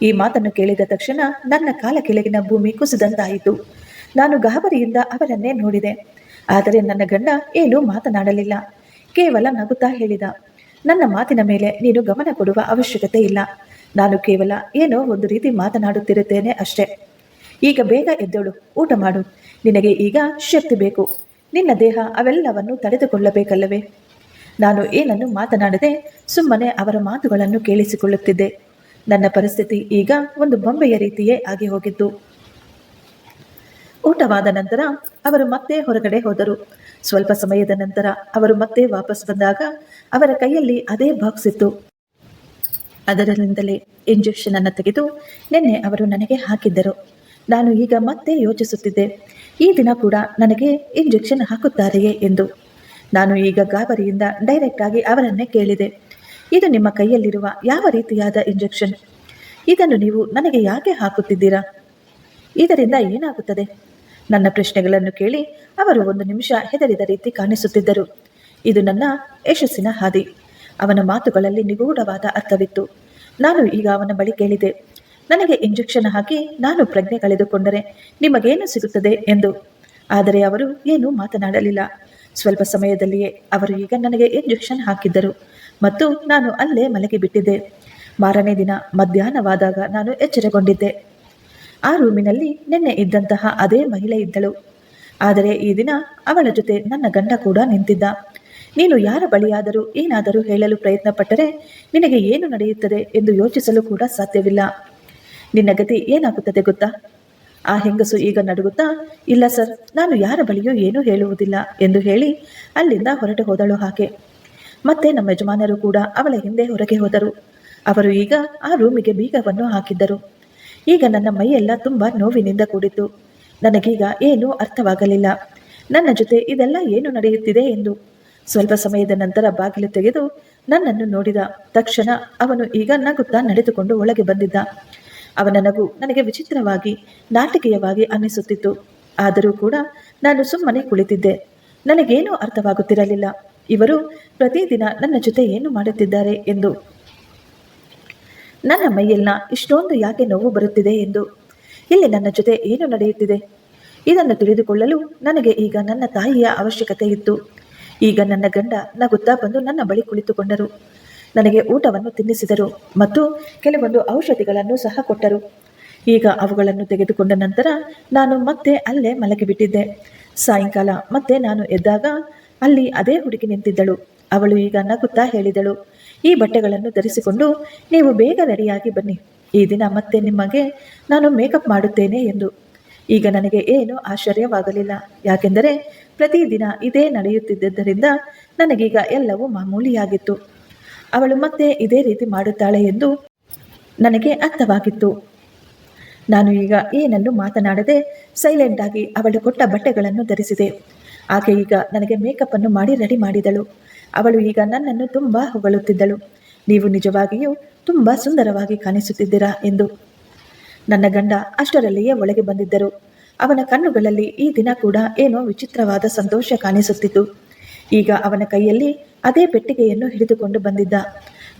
Speaker 1: ಈ ಮಾತನ್ನು ಕೇಳಿದ ತಕ್ಷಣ ನನ್ನ ಕಾಲ ಕೆಳಗಿನ ಭೂಮಿ ಕುಸಿದಂತಾಯಿತು. ನಾನು ಗಾಬರಿಯಿಂದ ಅವರನ್ನೇ ನೋಡಿದೆ. ಆದರೆ ನನ್ನ ಗಂಡ ಏನೂ ಮಾತನಾಡಲಿಲ್ಲ. ಕೇವಲ ನಗುತ್ತಾ ಹೇಳಿದ, ನನ್ನ ಮಾತಿನ ಮೇಲೆ ನೀನು ಗಮನ ಕೊಡುವ ಅವಶ್ಯಕತೆ ಇಲ್ಲ. ನಾನು ಕೇವಲ ಏನೋ ಒಂದು ರೀತಿ ಮಾತನಾಡುತ್ತಿರುತ್ತೇನೆ ಅಷ್ಟೇ. ಈಗ ಬೇಗ ಎದ್ದಳು, ಊಟ ಮಾಡು. ನಿನಗೆ ಈಗ ಶಕ್ತಿ ಬೇಕು. ನಿನ್ನ ದೇಹ ಅವೆಲ್ಲವನ್ನು ತಡೆದುಕೊಳ್ಳಬೇಕಲ್ಲವೇ? ನಾನು ಏನನ್ನು ಮಾತನಾಡದೆ ಸುಮ್ಮನೆ ಅವರ ಮಾತುಗಳನ್ನು ಕೇಳಿಸಿಕೊಳ್ಳುತ್ತಿದ್ದೆ. ನನ್ನ ಪರಿಸ್ಥಿತಿ ಈಗ ಒಂದು ಬೊಂಬೆಯ ರೀತಿಯೇ ಆಗಿ ಹೋಗಿತ್ತು. ಊಟವಾದ ನಂತರ ಅವರು ಮತ್ತೆ ಹೊರಗಡೆ ಹೋದರು. ಸ್ವಲ್ಪ ಸಮಯದ ನಂತರ ಅವರು ಮತ್ತೆ ವಾಪಸ್ ಬಂದಾಗ ಅವರ ಕೈಯಲ್ಲಿ ಅದೇ ಬಾಕ್ಸ್ ಇತ್ತು. ಅದರಿಂದಲೇ ಇಂಜೆಕ್ಷನ್ ಅನ್ನು ತೆಗೆದು ನಿನ್ನೆ ಅವರು ನನಗೆ ಹಾಕಿದ್ದರು. ನಾನು ಈಗ ಮತ್ತೆ ಯೋಚಿಸುತ್ತಿದ್ದೆ. ಈ ದಿನ ಕೂಡ ನನಗೆ ಇಂಜೆಕ್ಷನ್ ಹಾಕುತ್ತಾರೆಯೇ ಎಂದು. ನಾನು ಈಗ ಗಾಬರಿಯಿಂದ ಡೈರೆಕ್ಟ್ ಆಗಿ ಅವರನ್ನೇ ಕೇಳಿದೆ. ಇದು ನಿಮ್ಮ ಕೈಯಲ್ಲಿರುವ ಯಾವ ರೀತಿಯಾದ ಇಂಜೆಕ್ಷನ್ ಇದನ್ನು ನೀವು ನನಗೆ ಯಾಕೆ ಹಾಕುತ್ತಿದ್ದೀರಾ? ಇದರಿಂದ ಏನಾಗುತ್ತದೆ? ನನ್ನ ಪ್ರಶ್ನೆಗಳನ್ನು ಕೇಳಿ ಅವರು ಒಂದು ನಿಮಿಷ ಹೆದರಿದ ರೀತಿ ಕಾಣಿಸುತ್ತಿದ್ದರು. ಇದು ನನ್ನ ಯಶಸ್ಸಿನ ಹಾದಿ. ಅವನ ಮಾತುಗಳಲ್ಲಿ ನಿಗೂಢವಾದ ಅರ್ಥವಿತ್ತು. ನಾನು ಈಗ ಅವನ ಬಳಿ ಕೇಳಿದೆ. ನನಗೆ ಇಂಜೆಕ್ಷನ್ ಹಾಕಿ ನಾನು ಪ್ರಜ್ಞೆ ಕಳೆದುಕೊಂಡರೆ ನಿಮಗೇನು ಸಿಗುತ್ತದೆ ಎಂದು? ಆದರೆ ಅವರು ಏನೂ ಮಾತನಾಡಲಿಲ್ಲ. ಸ್ವಲ್ಪ ಸಮಯದಲ್ಲಿಯೇ ಅವರು ಈಗ ನನಗೆ ಇಂಜೆಕ್ಷನ್ ಹಾಕಿದ್ದರು. ಮತ್ತು ನಾನು ಅಲ್ಲೇ ಮಲಗಿಬಿಟ್ಟಿದ್ದೆ ಮಾರನೇ ದಿನ ಮಧ್ಯಾಹ್ನವಾದಾಗ ನಾನು ಎಚ್ಚರಗೊಂಡಿದ್ದೆ. ಆ ರೂಮಿನಲ್ಲಿ ನಿನ್ನೆ ಇದ್ದಂತಹ ಅದೇ ಮಹಿಳೆ ಇದ್ದಳು. ಆದರೆ ಈ ದಿನ ಅವಳ ಜೊತೆ ನನ್ನ ಗಂಡ ಕೂಡ ನಿಂತಿದ್ದ. ನೀನು ಯಾರ ಬಳಿಯಾದರೂ ಏನಾದರೂ ಹೇಳಲು ಪ್ರಯತ್ನಪಟ್ಟರೆ ನಿನಗೆ ಏನು ನಡೆಯುತ್ತದೆ ಎಂದು ಯೋಚಿಸಲು ಕೂಡ ಸಾಧ್ಯವಿಲ್ಲ. ನಿನ್ನ ಗತಿ ಏನಾಗುತ್ತದೆ ಗೊತ್ತಾ? ಆ ಹೆಂಗಸು ಈಗ ನಡುಗುತ್ತಾ, ಇಲ್ಲ ಸರ್, ನಾನು ಯಾರ ಬಳಿಯೂ ಏನೂ ಹೇಳುವುದಿಲ್ಲ ಎಂದು ಹೇಳಿ ಅಲ್ಲಿಂದ ಹೊರಟು ಹೋದಳು ಆಕೆ ಮತ್ತೆ ನಮ್ಮ ಯಜಮಾನರು ಕೂಡ ಅವಳ ಹಿಂದೆ ಹೊರಗೆ ಹೋದರು. ಅವರು ಈಗ ಆ ರೂಮಿಗೆ ಬೀಗವನ್ನು ಹಾಕಿದ್ದರು. ಈಗ ನನ್ನ ಮೈಯೆಲ್ಲ ತುಂಬ ನೋವಿನಿಂದ ಕೂಡಿತ್ತು. ನನಗೀಗ ಏನೂ ಅರ್ಥವಾಗಲಿಲ್ಲ. ನನ್ನ ಜೊತೆ ಇದೆಲ್ಲ ಏನು ನಡೆಯುತ್ತಿದೆ ಎಂದು. ಸ್ವಲ್ಪ ಸಮಯದ ನಂತರ ಬಾಗಿಲು ತೆಗೆದು ನನ್ನನ್ನು ನೋಡಿದ. ತಕ್ಷಣ ಅವನು ಈಗ ನಗುತ್ತಾ ನಡೆದುಕೊಂಡು ಒಳಗೆ ಬಂದಿದ್ದ. ಅವನ ನಗು ನನಗೆ ವಿಚಿತ್ರವಾಗಿ, ನಾಟಕೀಯವಾಗಿ ಅನ್ನಿಸುತ್ತಿತ್ತು. ಆದರೂ ಕೂಡ ನಾನು ಸುಮ್ಮನೆ ಕುಳಿತಿದ್ದೆ. ನನಗೇನೂ ಅರ್ಥವಾಗುತ್ತಿರಲಿಲ್ಲ. ಇವರು ಪ್ರತಿದಿನ ನನ್ನ ಜೊತೆ ಏನು ಮಾಡುತ್ತಿದ್ದಾರೆ ಎಂದು. ನನ್ನ ಮೈಯೆಲ್ಲ ಇಷ್ಟೊಂದು ಯಾಕೆ ನೋವು ಬರುತ್ತಿದೆ ಎಂದು. ಇಲ್ಲಿ ನನ್ನ ಜೊತೆ ಏನು ನಡೆಯುತ್ತಿದೆ? ಇದನ್ನು ತಿಳಿದುಕೊಳ್ಳಲು ನನಗೆ ಈಗ ನನ್ನ ತಾಯಿಯ ಅವಶ್ಯಕತೆ ಇತ್ತು. ಈಗ ನನ್ನ ಗಂಡ ನಗುತ್ತಾ ಬಂದು ನನ್ನ ಬಳಿ ಕುಳಿತುಕೊಂಡರು. ನನಗೆ ಊಟವನ್ನು ತಿನ್ನಿಸಿದರು ಮತ್ತು ಕೆಲವೊಂದು ಔಷಧಿಗಳನ್ನು ಸಹ ಕೊಟ್ಟರು. ಈಗ ಅವುಗಳನ್ನು ತೆಗೆದುಕೊಂಡ ನಂತರ ನಾನು ಮತ್ತೆ ಅಲ್ಲೇ ಮಲಗಿಬಿಟ್ಟಿದ್ದೆ. ಸಾಯಂಕಾಲ. ಮತ್ತೆ ನಾನು ಎದ್ದಾಗ ಅಲ್ಲಿ ಅದೇ ಹುಡುಗಿ ನಿಂತಿದ್ದಳು. ಅವಳು ಈಗ ನಗುತ್ತಾ ಹೇಳಿದಳು, ಈ ಬಟ್ಟೆಗಳನ್ನು ಧರಿಸಿಕೊಂಡು ನೀವು ಬೇಗ ರೆಡಿಯಾಗಿ ಬನ್ನಿ. ಈ ದಿನ ಮತ್ತೆ ನಿಮಗೆ ನಾನು ಮೇಕಪ್ ಮಾಡುತ್ತೇನೆ ಎಂದು. ಈಗ ನನಗೆ ಏನು ಆಶ್ಚರ್ಯವಾಗಲಿಲ್ಲ. ಯಾಕೆಂದರೆ ಪ್ರತಿದಿನ ಇದೇ ನಡೆಯುತ್ತಿದ್ದರಿಂದ ನನಗೀಗ ಎಲ್ಲವೂ ಮಾಮೂಲಿಯಾಗಿತ್ತು. ಅವಳು ಮತ್ತೆ ಇದೇ ರೀತಿ ಮಾಡುತ್ತಾಳೆ ಎಂದು ನನಗೆ ಅರ್ಥವಾಗಿತ್ತು. ನಾನು ಈಗ ಏನನ್ನು ಮಾತನಾಡದೆ ಸೈಲೆಂಟ್ ಆಗಿ ಅವಳು ಕೊಟ್ಟ ಬಟ್ಟೆಗಳನ್ನು ಧರಿಸಿದೆ. ಆಕೆ ಈಗ ನನಗೆ ಮೇಕಪ್ ಅನ್ನು ಮಾಡಿ ರೆಡಿ ಮಾಡಿದಳು. ಅವಳು ಈಗ ನನ್ನನ್ನು ತುಂಬ ಹೊಗಳುತ್ತಿದ್ದಳು. ನೀವು ನಿಜವಾಗಿಯೂ ತುಂಬ ಸುಂದರವಾಗಿ ಕಾಣಿಸುತ್ತಿದ್ದೀರಾ ಎಂದು. ನನ್ನ ಗಂಡ ಅಷ್ಟರಲ್ಲಿಯೇ ಒಳಗೆ ಬಂದಿದ್ದರು. ಅವನ ಕಣ್ಣುಗಳಲ್ಲಿ ಈ ದಿನ ಕೂಡ ಏನೋ ವಿಚಿತ್ರವಾದ ಸಂತೋಷ ಕಾಣಿಸುತ್ತಿತ್ತು. ಈಗ ಅವನ ಕೈಯಲ್ಲಿ ಅದೇ ಪೆಟ್ಟಿಗೆಯನ್ನು ಹಿಡಿದುಕೊಂಡು ಬಂದಿದ್ದ.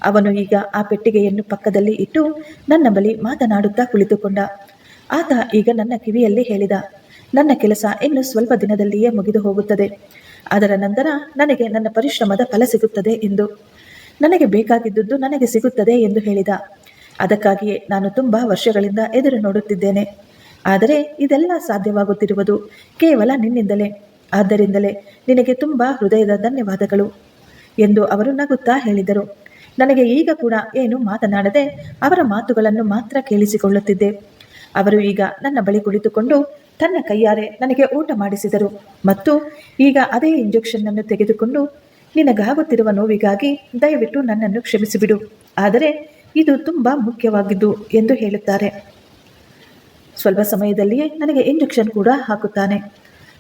Speaker 1: ಅವನು ಈಗ ಆ ಪೆಟ್ಟಿಗೆಯನ್ನು ಪಕ್ಕದಲ್ಲಿ ಇಟ್ಟು ನನ್ನ ಬಳಿ ಮಾತನಾಡುತ್ತಾ ಕುಳಿತುಕೊಂಡ. ಆತ ಈಗ ನನ್ನ ಕಿವಿಯಲ್ಲಿ ಹೇಳಿದ, ನನ್ನ ಕೆಲಸ ಇನ್ನು ಸ್ವಲ್ಪ ದಿನದಲ್ಲಿಯೇ ಮುಗಿದು ಹೋಗುತ್ತದೆ. ಅದರ ನಂತರ ನನಗೆ ನನ್ನ ಪರಿಶ್ರಮದ ಫಲ ಸಿಗುತ್ತದೆ ಎಂದು, ನನಗೆ ಬೇಕಾಗಿದ್ದುದು ನನಗೆ ಸಿಗುತ್ತದೆ ಎಂದು ಹೇಳಿದ. ಅದಕ್ಕಾಗಿಯೇ ನಾನು ತುಂಬ ವರ್ಷಗಳಿಂದ ಎದುರು ನೋಡುತ್ತಿದ್ದೇನೆ. ಆದರೆ ಇದೆಲ್ಲ ಸಾಧ್ಯವಾಗುತ್ತಿರುವುದು ಕೇವಲ ನಿನ್ನಿಂದಲೇ. ಆದ್ದರಿಂದಲೇ ನಿನಗೆ ತುಂಬ ಹೃದಯದ ಧನ್ಯವಾದಗಳು ಎಂದು ಅವರು ನಗುತ್ತಾ ಹೇಳಿದರು. ನನಗೆ ಈಗ ಕೂಡ ಏನು ಮಾತನಾಡದೆ ಅವರ ಮಾತುಗಳನ್ನು ಮಾತ್ರ ಕೇಳಿಸಿಕೊಳ್ಳುತ್ತಿದ್ದೆ. ಅವರು ಈಗ ನನ್ನ ಬಳಿ ಕುಳಿತುಕೊಂಡು ತನ್ನ ಕೈಯಾರೆ ನನಗೆ ಊಟ ಮಾಡಿಸಿದರು ಮತ್ತು ಈಗ ಅದೇ ಇಂಜೆಕ್ಷನ್ ಅನ್ನು ತೆಗೆದುಕೊಂಡು ನಿನಗಾಗುತ್ತಿರುವ ನೋವಿಗಾಗಿ ದಯವಿಟ್ಟು ನನ್ನನ್ನು ಕ್ಷಮಿಸಿಬಿಡು. ಆದರೆ ಇದು ತುಂಬ ಮುಖ್ಯವಾಗಿದ್ದು ಎಂದು ಹೇಳುತ್ತಾರೆ. ಸ್ವಲ್ಪ ಸಮಯದಲ್ಲಿಯೇ ನನಗೆ ಇಂಜೆಕ್ಷನ್ ಕೂಡ ಹಾಕುತ್ತಾನೆ.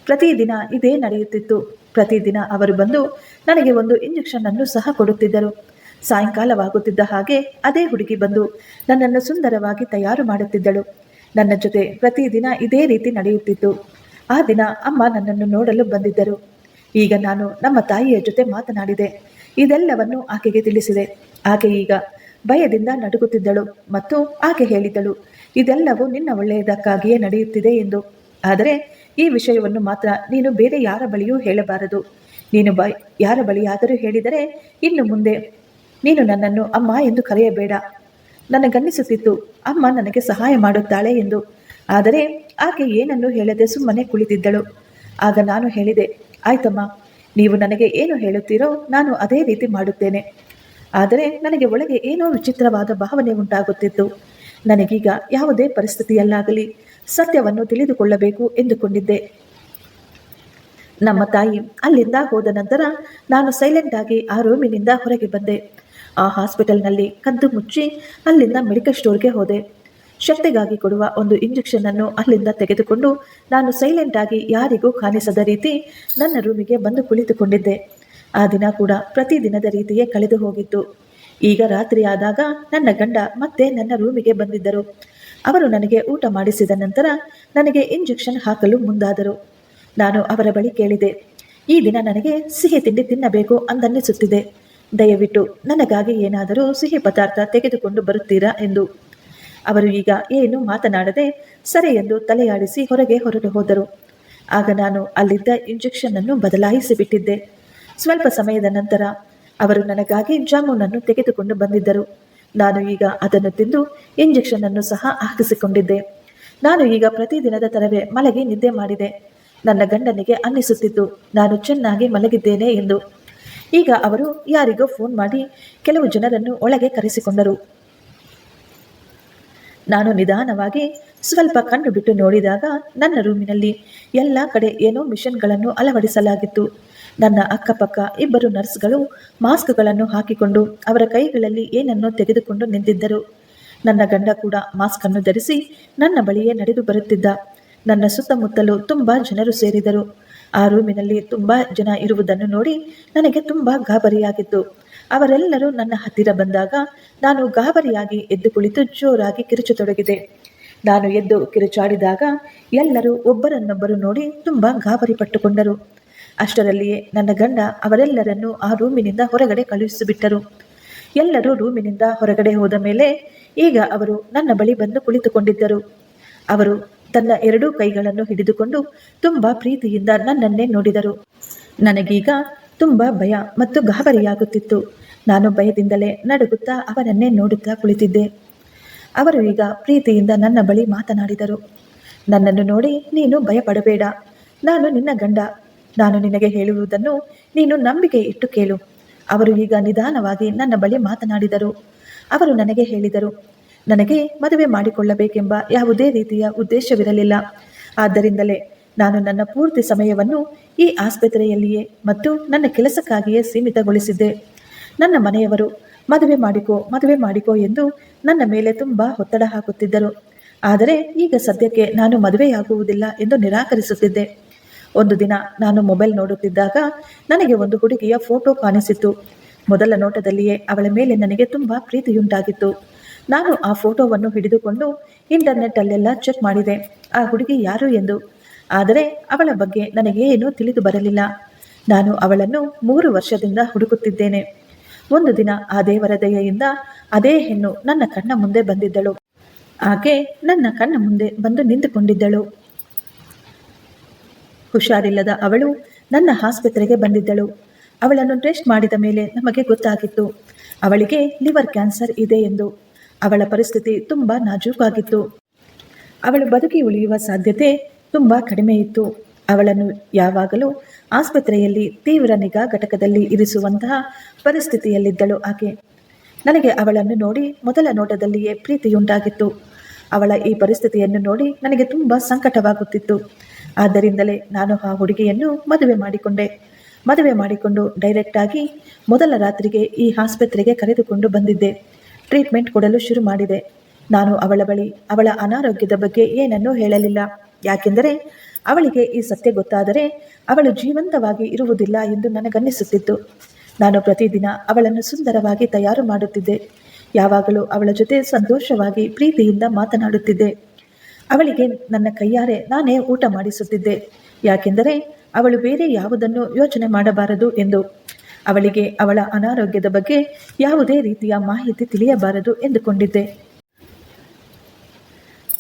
Speaker 1: ಪ್ರತಿದಿನ ಇದೇ ನಡೆಯುತ್ತಿತ್ತು. ಪ್ರತಿದಿನ ಅವರು ಬಂದು ನನಗೆ ಒಂದು ಇಂಜೆಕ್ಷನ್ ಅನ್ನು ಸಹ ಕೊಡುತ್ತಿದ್ದರು. ಸಾಯಂಕಾಲವಾಗುತ್ತಿದ್ದ ಹಾಗೆ ಅದೇ ಹುಡುಗಿ ಬಂದು ನನ್ನನ್ನು ಸುಂದರವಾಗಿ ತಯಾರು ಮಾಡುತ್ತಿದ್ದಳು. ನನ್ನ ಜೊತೆ ಪ್ರತಿದಿನ ಇದೇ ರೀತಿ ನಡೆಯುತ್ತಿತ್ತು. ಆ ದಿನ ಅಮ್ಮ ನನ್ನನ್ನು ನೋಡಲು ಬಂದಿದ್ದರು. ಈಗ ನಾನು ನಮ್ಮ ತಾಯಿಯ ಜೊತೆ ಮಾತನಾಡಿದೆ. ಇದೆಲ್ಲವನ್ನು ಆಕೆಗೆ ತಿಳಿಸಿದೆ. ಆಕೆ ಈಗ ಭಯದಿಂದ ನಡುಗುತ್ತಿದ್ದಳು ಮತ್ತು ಆಕೆ ಹೇಳಿದಳು ಇದೆಲ್ಲವೂ ನಿನ್ನ ಒಳ್ಳೆಯದಕ್ಕಾಗಿಯೇ ನಡೆಯುತ್ತಿದೆ ಎಂದು. ಆದರೆ ಈ ವಿಷಯವನ್ನು ಮಾತ್ರ ನೀನು ಬೇರೆ ಯಾರ ಬಳಿಯೂ ಹೇಳಬಾರದು. ನೀನು ಬ, ಯಾರ ಬಳಿಯಾದರೂ ಹೇಳಿದರೆ ಇನ್ನು ಮುಂದೆ ನೀನು ನನ್ನನ್ನು ಅಮ್ಮ ಎಂದು ಕರೆಯಬೇಡ. ನನಗನ್ನಿಸುತ್ತಿತ್ತು, ಅಮ್ಮ ನನಗೆ ಸಹಾಯ ಮಾಡುತ್ತಾಳೆ ಎಂದು. ಆದರೆ ಆಕೆ ಏನನ್ನು ಹೇಳದೆ ಸುಮ್ಮನೆ ಕುಳಿತಿದ್ದಳು. ಆಗ ನಾನು ಹೇಳಿದೆ, ಆಯ್ತಮ್ಮ, ನೀವು ನನಗೆ ಏನು ಹೇಳುತ್ತೀರೋ ನಾನು ಅದೇ ರೀತಿ ಮಾಡುತ್ತೇನೆ. ಆದರೆ ನನಗೆ ಒಳಗೆ ಏನೋ ವಿಚಿತ್ರವಾದ ಭಾವನೆ ಉಂಟಾಗುತ್ತಿತ್ತು. ನನಗೀಗ ಯಾವುದೇ ಪರಿಸ್ಥಿತಿಯಲ್ಲಾಗಲಿ ಸತ್ಯವನ್ನು ತಿಳಿದುಕೊಳ್ಳಬೇಕು ಎಂದುಕೊಂಡಿದ್ದೆ. ನಮ್ಮ ತಾಯಿ ಅಲ್ಲಿಂದ ಹೋದ ನಂತರ ನಾನು ಸೈಲೆಂಟ್ ಆಗಿ ಆ ರೂಮಿನಿಂದ ಹೊರಗೆ ಬಂದೆ. ಆ ಹಾಸ್ಪಿಟಲ್ನಲ್ಲಿ ಕದ್ದು ಮುಚ್ಚಿ ಅಲ್ಲಿಂದ ಮೆಡಿಕಲ್ ಸ್ಟೋರ್ಗೆ ಹೋದೆ. ಶಕ್ತಿಗಾಗಿ ಕೊಡುವ ಒಂದು ಇಂಜೆಕ್ಷನ್ ಅನ್ನು ಅಲ್ಲಿಂದ ತೆಗೆದುಕೊಂಡು ನಾನು ಸೈಲೆಂಟ್ ಆಗಿ ಯಾರಿಗೂ ಕಾಣಿಸದ ರೀತಿ ನನ್ನ ರೂಮಿಗೆ ಬಂದು ಕುಳಿತುಕೊಂಡಿದ್ದೆ. ಆ ದಿನ ಕೂಡ ಪ್ರತಿದಿನದ ರೀತಿಯೇ ಕಳೆದು ಹೋಗಿತ್ತು. ಈಗ ರಾತ್ರಿ ಆದಾಗ ನನ್ನ ಗಂಡ ಮತ್ತೆ ನನ್ನ ರೂಮಿಗೆ ಬಂದಿದ್ದರು. ಅವರು ನನಗೆ ಊಟ ಮಾಡಿಸಿದ ನಂತರ ನನಗೆ ಇಂಜೆಕ್ಷನ್ ಹಾಕಲು ಮುಂದಾದರು. ನಾನು ಅವರ ಬಳಿ ಕೇಳಿದೆ, ಈ ದಿನ ನನಗೆ ಸಿಹಿ ತಿಂಡಿ ತಿನ್ನಬೇಕು ಅಂದನ್ನಿಸುತ್ತಿದೆ. ದಯವಿಟ್ಟು ನನಗಾಗಿ ಏನಾದರೂ ಸಿಹಿ ಪದಾರ್ಥ ತೆಗೆದುಕೊಂಡು ಬರುತ್ತೀರಾ ಎಂದು. ಅವರು ಈಗ ಏನು ಮಾತನಾಡದೆ ಸರಿ ಎಂದು ತಲೆಯಾಡಿಸಿ ಹೊರಗೆ ಹೊರಟು ಹೋದರು. ಆಗ ನಾನು ಅಲ್ಲಿದ್ದ ಇಂಜೆಕ್ಷನ್ ಅನ್ನು ಬದಲಾಯಿಸಿ ಬಿಟ್ಟಿದ್ದೆ ಸ್ವಲ್ಪ ಸಮಯದ ನಂತರ ಅವರು ನನಗಾಗಿ ಜಾಮೂನನ್ನು ತೆಗೆದುಕೊಂಡು ಬಂದಿದ್ದರು. ನಾನು ಈಗ ಅದನ್ನು ತಿಂದು ಇಂಜೆಕ್ಷನ್ ಅನ್ನು ಸಹ ಹಾಕಿಸಿಕೊಂಡಿದ್ದೆ. ನಾನು ಈಗ ಪ್ರತಿದಿನದ ತರವೇ ಮಲಗಿ ನಿದ್ದೆ ಮಾಡಿದೆ. ನನ್ನ ಗಂಡನಿಗೆ ಅನ್ನಿಸುತ್ತಿತ್ತು, ನಾನು ಚೆನ್ನಾಗಿ ಮಲಗಿದ್ದೇನೆ ಎಂದು. ಈಗ ಅವರು ಯಾರಿಗೋ ಫೋನ್ ಮಾಡಿ ಕೆಲವು ಜನರನ್ನು ಒಳಗೆ ಕರೆಸಿಕೊಂಡರು. ನಾನು ನಿಧಾನವಾಗಿ ಸ್ವಲ್ಪ ಕಣ್ಣು ಬಿಟ್ಟು ನೋಡಿದಾಗ ನನ್ನ ರೂಮಿನಲ್ಲಿ ಎಲ್ಲ ಕಡೆ ಏನೋ ಮಿಷನ್ಗಳನ್ನು ಅಳವಡಿಸಲಾಗಿತ್ತು. ನನ್ನ ಅಕ್ಕಪಕ್ಕ ಇಬ್ಬರು ನರ್ಸ್ಗಳು ಮಾಸ್ಕ್ಗಳನ್ನು ಹಾಕಿಕೊಂಡು ಅವರ ಕೈಗಳಲ್ಲಿ ಏನನ್ನೋ ತೆಗೆದುಕೊಂಡು ನಿಂತಿದ್ದರು. ನನ್ನ ಗಂಡ ಕೂಡ ಮಾಸ್ಕ್ ಅನ್ನು ಧರಿಸಿ ನನ್ನ ಬಳಿಯೇ ನಡೆದು ಬರುತ್ತಿದ್ದ. ನನ್ನ ಸುತ್ತಮುತ್ತಲು ತುಂಬ ಜನರು ಸೇರಿದರು. ಆ ರೂಮಿನಲ್ಲಿ ತುಂಬ ಜನ ಇರುವುದನ್ನು ನೋಡಿ ನನಗೆ ತುಂಬ ಗಾಬರಿಯಾಗಿತ್ತು. ಅವರೆಲ್ಲರೂ ನನ್ನ ಹತ್ತಿರ ಬಂದಾಗ ನಾನು ಗಾಬರಿಯಾಗಿ ಎದ್ದು ಕುಳಿತು ಜೋರಾಗಿ ಕಿರುಚತೊಡಗಿದೆ. ನಾನು ಎದ್ದು ಕಿರುಚಾಡಿದಾಗ ಎಲ್ಲರೂ ಒಬ್ಬರನ್ನೊಬ್ಬರು ನೋಡಿ ತುಂಬ ಗಾಬರಿ ಪಟ್ಟುಕೊಂಡರು ಅಷ್ಟರಲ್ಲಿಯೇ ನನ್ನ ಗಂಡ ಅವರೆಲ್ಲರನ್ನು ಆ ರೂಮಿನಿಂದ ಹೊರಗಡೆ ಕಳುಹಿಸಿಬಿಟ್ಟರು. ಎಲ್ಲರೂ ರೂಮಿನಿಂದ ಹೊರಗಡೆ ಹೋದ ಮೇಲೆ ಈಗ ಅವರು ನನ್ನ ಬಳಿ ಬಂದು ಕುಳಿತುಕೊಂಡಿದ್ದರು. ಅವರು ತನ್ನ ಎರಡೂ ಕೈಗಳನ್ನು ಹಿಡಿದುಕೊಂಡು ತುಂಬ ಪ್ರೀತಿಯಿಂದ ನನ್ನನ್ನೇ ನೋಡಿದರು. ನನಗೀಗ ತುಂಬ ಭಯ ಮತ್ತು ಗಾಬರಿಯಾಗುತ್ತಿತ್ತು. ನಾನು ಭಯದಿಂದಲೇ ನಡುಗುತ್ತಾ ಅವರನ್ನೇ ನೋಡುತ್ತಾ ಕುಳಿತಿದ್ದೆ. ಅವರು ಈಗ ಪ್ರೀತಿಯಿಂದ ನನ್ನ ಬಳಿ ಮಾತನಾಡಿದರು. ನನ್ನನ್ನು ನೋಡಿ ನೀನು ಭಯಪಡಬೇಡ. ನಾನು ನಿನ್ನ ಗಂಡ. ನಾನು ನಿನಗೆ ಹೇಳುವುದನ್ನು ನೀನು ನಂಬಿಕೆ ಇಟ್ಟು ಕೇಳು. ಅವರು ಈಗ ನಿಧಾನವಾಗಿ ನನ್ನ ಬಳಿ ಮಾತನಾಡಿದರು. ಅವರು ನನಗೆ ಹೇಳಿದರು ನನಗೆ ಮದುವೆ ಮಾಡಿಕೊಳ್ಳಬೇಕೆಂಬ ಯಾವುದೇ ರೀತಿಯ ಉದ್ದೇಶವಿರಲಿಲ್ಲ. ಆದ್ದರಿಂದಲೇ ನಾನು ನನ್ನ ಪೂರ್ತಿ ಸಮಯವನ್ನು ಈ ಆಸ್ಪತ್ರೆಯಲ್ಲಿಯೇ ಮತ್ತು ನನ್ನ ಕೆಲಸಕ್ಕಾಗಿಯೇ ಸೀಮಿತಗೊಳಿಸಿದ್ದೆ. ನನ್ನ ಮನೆಯವರು, ಮದುವೆ ಮಾಡಿಕೋ ಮದುವೆ ಮಾಡಿಕೋ ಎಂದು ನನ್ನ ಮೇಲೆ ತುಂಬ ಒತ್ತಡ ಹಾಕುತ್ತಿದ್ದರು. ಆದರೆ ಈಗ ಸದ್ಯಕ್ಕೆ ನಾನು ಮದುವೆಯಾಗುವುದಿಲ್ಲ ಎಂದು ನಿರಾಕರಿಸುತ್ತಿದ್ದೆ. ಒಂದು ದಿನ ನಾನು ಮೊಬೈಲ್ ನೋಡುತ್ತಿದ್ದಾಗ ನನಗೆ ಒಂದು ಹುಡುಗಿಯ ಫೋಟೋ ಕಾಣಿಸಿತು ಮೊದಲ ನೋಟದಲ್ಲಿಯೇ ಅವಳ ಮೇಲೆ ನನಗೆ ತುಂಬ ಪ್ರೀತಿಯುಂಟಾಗಿತ್ತು. ನಾನು ಆ ಫೋಟೋವನ್ನು ಹಿಡಿದುಕೊಂಡು ಇಂಟರ್ನೆಟ್ಟಲ್ಲೆಲ್ಲ ಚೆಕ್ ಮಾಡಿದೆ. ಆ ಹುಡುಗಿ ಯಾರು ಎಂದು. ಆದರೆ ಅವಳ ಬಗ್ಗೆ ನನಗೆ ಏನೂ ತಿಳಿದು ಬರಲಿಲ್ಲ. ನಾನು ಅವಳನ್ನು ಮೂರು ವರ್ಷದಿಂದ ಹುಡುಕುತ್ತಿದ್ದೇನೆ. ಒಂದು ದಿನ ಆ ದೇವರ ದಯೆಯಿಂದ ಅದೇ ಹೆಣ್ಣು ನನ್ನ ಕಣ್ಣ ಮುಂದೆ ಬಂದಿದ್ದಳು. ಆಕೆ ನನ್ನ ಕಣ್ಣ ಮುಂದೆ ಬಂದು ನಿಂತುಕೊಂಡಿದ್ದಳು. ಹುಷಾರಿಲ್ಲದ ಅವಳು ನನ್ನ ಆಸ್ಪತ್ರೆಗೆ ಬಂದಿದ್ದಳು. ಅವಳನ್ನು ಟೆಸ್ಟ್ ಮಾಡಿದ ಮೇಲೆ ನಮಗೆ ಗೊತ್ತಾಗಿತ್ತು. ಅವಳಿಗೆ ಲಿವರ್ ಕ್ಯಾನ್ಸರ್ ಇದೆ ಎಂದು. ಅವಳ ಪರಿಸ್ಥಿತಿ ತುಂಬ ನಾಜೂಕಾಗಿತ್ತು. ಅವಳು ಬದುಕಿ ಉಳಿಯುವ ಸಾಧ್ಯತೆ ತುಂಬ ಕಡಿಮೆ ಇತ್ತು. ಅವಳನ್ನು ಯಾವಾಗಲೂ ಆಸ್ಪತ್ರೆಯಲ್ಲಿ ತೀವ್ರ ನಿಗಾ ಘಟಕದಲ್ಲಿ ಇರಿಸುವಂತಹ ಪರಿಸ್ಥಿತಿಯಲ್ಲಿದ್ದಳು ಆಕೆ. ನನಗೆ ಅವಳನ್ನು ನೋಡಿ ಮೊದಲ ನೋಟದಲ್ಲಿಯೇ ಪ್ರೀತಿಯುಂಟಾಗಿತ್ತು. ಅವಳ ಈ ಪರಿಸ್ಥಿತಿಯನ್ನು ನೋಡಿ ನನಗೆ ತುಂಬ ಸಂಕಟವಾಗುತ್ತಿತ್ತು. ಆದ್ದರಿಂದಲೇ ನಾನು ಆ ಹುಡುಗಿಯನ್ನು ಮದುವೆ ಮಾಡಿಕೊಂಡೆ. ಮದುವೆ ಮಾಡಿಕೊಂಡು ಡೈರೆಕ್ಟಾಗಿ ಮೊದಲ ರಾತ್ರಿಗೆ ಈ ಆಸ್ಪತ್ರೆಗೆ ಕರೆದುಕೊಂಡು ಬಂದಿದ್ದೆ. ಟ್ರೀಟ್ಮೆಂಟ್ ಕೊಡಲು ಶುರು ಮಾಡಿದೆ. ನಾನು ಅವಳ ಬಳಿ, ಅವಳ ಅನಾರೋಗ್ಯದ ಬಗ್ಗೆ ಏನನ್ನೂ ಹೇಳಲಿಲ್ಲ. ಯಾಕೆಂದರೆ ಅವಳಿಗೆ ಈ ಸತ್ಯ ಗೊತ್ತಾದರೆ ಅವಳು ಜೀವಂತವಾಗಿ ಇರುವುದಿಲ್ಲ ಎಂದು ನನಗನ್ನಿಸುತ್ತಿತ್ತು. ನಾನು ಪ್ರತಿದಿನ ಅವಳನ್ನು ಸುಂದರವಾಗಿ ತಯಾರು ಮಾಡುತ್ತಿದ್ದೆ. ಯಾವಾಗಲೂ ಅವಳ ಜೊತೆ ಸಂತೋಷವಾಗಿ ಪ್ರೀತಿಯಿಂದ ಮಾತನಾಡುತ್ತಿದ್ದೆ. ಅವಳಿಗೆ ನನ್ನ ಕೈಯಾರೆ ನಾನೇ ಊಟ ಮಾಡಿಸುತ್ತಿದ್ದೆ. ಯಾಕೆಂದರೆ ಅವಳು ಬೇರೆ ಯಾವುದನ್ನು ಯೋಚನೆ ಮಾಡಬಾರದು ಎಂದು ಅವಳಿಗೆ ಅವಳ ಅನಾರೋಗ್ಯದ ಬಗ್ಗೆ ಯಾವುದೇ ರೀತಿಯ ಮಾಹಿತಿ ತಿಳಿಯಬಾರದು ಎಂದುಕೊಂಡಿದ್ದೆ.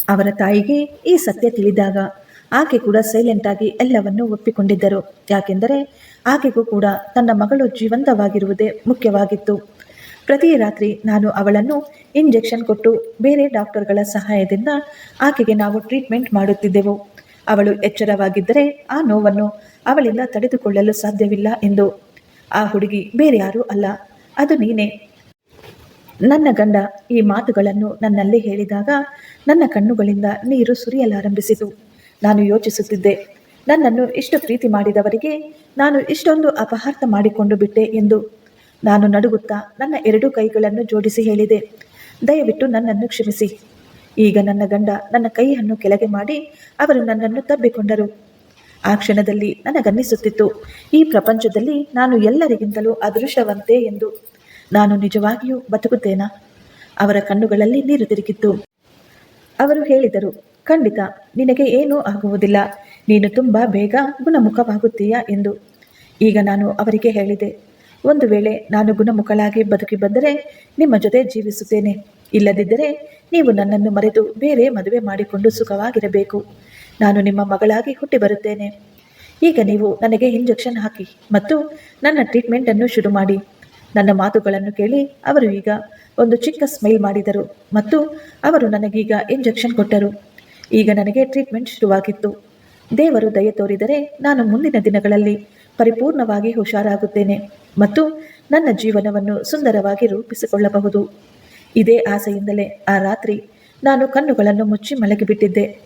Speaker 1: ಅವರ ತಾಯಿಗೆ ಈ ಸತ್ಯ ತಿಳಿದಾಗ ಆಕೆ ಕೂಡ ಸೈಲೆಂಟ್ ಆಗಿ ಎಲ್ಲವನ್ನೂ ಒಪ್ಪಿಕೊಂಡಿದ್ದರು. ಯಾಕೆಂದರೆ ಆಕೆಗೂ ಕೂಡ ತನ್ನ ಮಗಳು ಜೀವಂತವಾಗಿರುವುದೇ ಮುಖ್ಯವಾಗಿತ್ತು. ಪ್ರತಿ ರಾತ್ರಿ ನಾನು ಅವಳನ್ನು ಇಂಜೆಕ್ಷನ್ ಕೊಟ್ಟು ಬೇರೆ ಡಾಕ್ಟರ್ಗಳ ಸಹಾಯದಿಂದ ಆಕೆಗೆ ನಾವು ಟ್ರೀಟ್ಮೆಂಟ್ ಮಾಡುತ್ತಿದ್ದೆವು. ಅವಳು ಎಚ್ಚರವಾಗಿದ್ದರೆ ಆ ನೋವನ್ನು ಅವಳಿಂದ ತಡೆದುಕೊಳ್ಳಲು ಸಾಧ್ಯವಿಲ್ಲ ಎಂದು ಆ ಹುಡುಗಿ ಬೇರೆ ಯಾರೂ ಅಲ್ಲ. ಅದು ನೀನೇ. ನನ್ನ ಗಂಡ ಈ ಮಾತುಗಳನ್ನು ನನ್ನಲ್ಲಿ ಹೇಳಿದಾಗ ನನ್ನ ಕಣ್ಣುಗಳಿಂದ ನೀರು ಸುರಿಯಲಾರಂಭಿಸಿತು. ನಾನು ಯೋಚಿಸುತ್ತಿದ್ದೆ. ನನ್ನನ್ನು ಇಷ್ಟು ಪ್ರೀತಿ ಮಾಡಿದವರಿಗೆ ನಾನು ಇಷ್ಟೊಂದು ಅಪಹಾರ್ಥ ಮಾಡಿಕೊಂಡು ಬಿಟ್ಟೆ ಎಂದು. ನಾನು ನಡುಗುತ್ತಾ ನನ್ನ ಎರಡೂ ಕೈಗಳನ್ನು ಜೋಡಿಸಿ ಹೇಳಿದೆ. ದಯವಿಟ್ಟು ನನ್ನನ್ನು ಕ್ಷಮಿಸಿ. ಈಗ ನನ್ನ ಗಂಡ ನನ್ನ ಕೈಯನ್ನು ಕೆಳಗೆ ಮಾಡಿ ಅವರು ನನ್ನನ್ನು ತಬ್ಬಿಕೊಂಡರು. ಆ ಕ್ಷಣದಲ್ಲಿ ನನಗನ್ನಿಸುತ್ತಿತ್ತು. ಈ ಪ್ರಪಂಚದಲ್ಲಿ ನಾನು ಎಲ್ಲರಿಗಿಂತಲೂ ಅದೃಷ್ಟವಂತೆ ಎಂದು. ನಾನು ನಿಜವಾಗಿಯೂ ಬದುಕುತ್ತೇನಾ? ಅವರ ಕಣ್ಣುಗಳಲ್ಲಿ ನೀರು ತಿರುಗಿತ್ತು. ಅವರು ಹೇಳಿದರು, ಖಂಡಿತ, ನಿನಗೆ ಏನೂ ಆಗುವುದಿಲ್ಲ. ನೀನು ತುಂಬ ಬೇಗ ಗುಣಮುಖವಾಗುತ್ತೀಯಾ? ಎಂದು. ಈಗ ನಾನು ಅವರಿಗೆ ಹೇಳಿದೆ, ಒಂದು ವೇಳೆ ನಾನು ಗುಣಮುಖಳಾಗಿ ಬದುಕಿ ಬಂದರೆ ನಿಮ್ಮ ಜೊತೆ ಜೀವಿಸುತ್ತೇನೆ. ಇಲ್ಲದಿದ್ದರೆ ನೀವು ನನ್ನನ್ನು ಮರೆತು ಬೇರೆ ಮದುವೆ ಮಾಡಿಕೊಂಡು ಸುಖವಾಗಿರಬೇಕು. ನಾನು ನಿಮ್ಮ ಮಗಳಾಗಿ ಹುಟ್ಟಿ ಬರುತ್ತೇನೆ. ಈಗ ನೀವು ನನಗೆ ಇಂಜೆಕ್ಷನ್ ಹಾಕಿ ಮತ್ತು ನನ್ನ ಟ್ರೀಟ್ಮೆಂಟನ್ನು ಶುರು ಮಾಡಿ. ನನ್ನ ಮಾತುಗಳನ್ನು ಕೇಳಿ ಅವರು ಈಗ ಒಂದು ಚಿಕ್ಕ ಸ್ಮೈಲ್ ಮಾಡಿದರು ಮತ್ತು ಅವರು ನನಗೀಗ ಇಂಜೆಕ್ಷನ್ ಕೊಟ್ಟರು. ಈಗ ನನಗೆ ಟ್ರೀಟ್ಮೆಂಟ್ ಶುರುವಾಗಿತ್ತು. ದೇವರು ದಯೆ ತೋರಿದರೆ ನಾನು ಮುಂದಿನ ದಿನಗಳಲ್ಲಿ ಪರಿಪೂರ್ಣವಾಗಿ ಹುಷಾರಾಗುತ್ತೇನೆ ಮತ್ತು ನನ್ನ ಜೀವನವನ್ನು ಸುಂದರವಾಗಿ ರೂಪಿಸಿಕೊಳ್ಳಬಹುದು. ಇದೇ ಆಸೆಯಿಂದಲೇ ಆ ರಾತ್ರಿ ನಾನು ಕಣ್ಣುಗಳನ್ನು ಮುಚ್ಚಿ ಮಲಗಿಬಿಟ್ಟಿದ್ದೆ.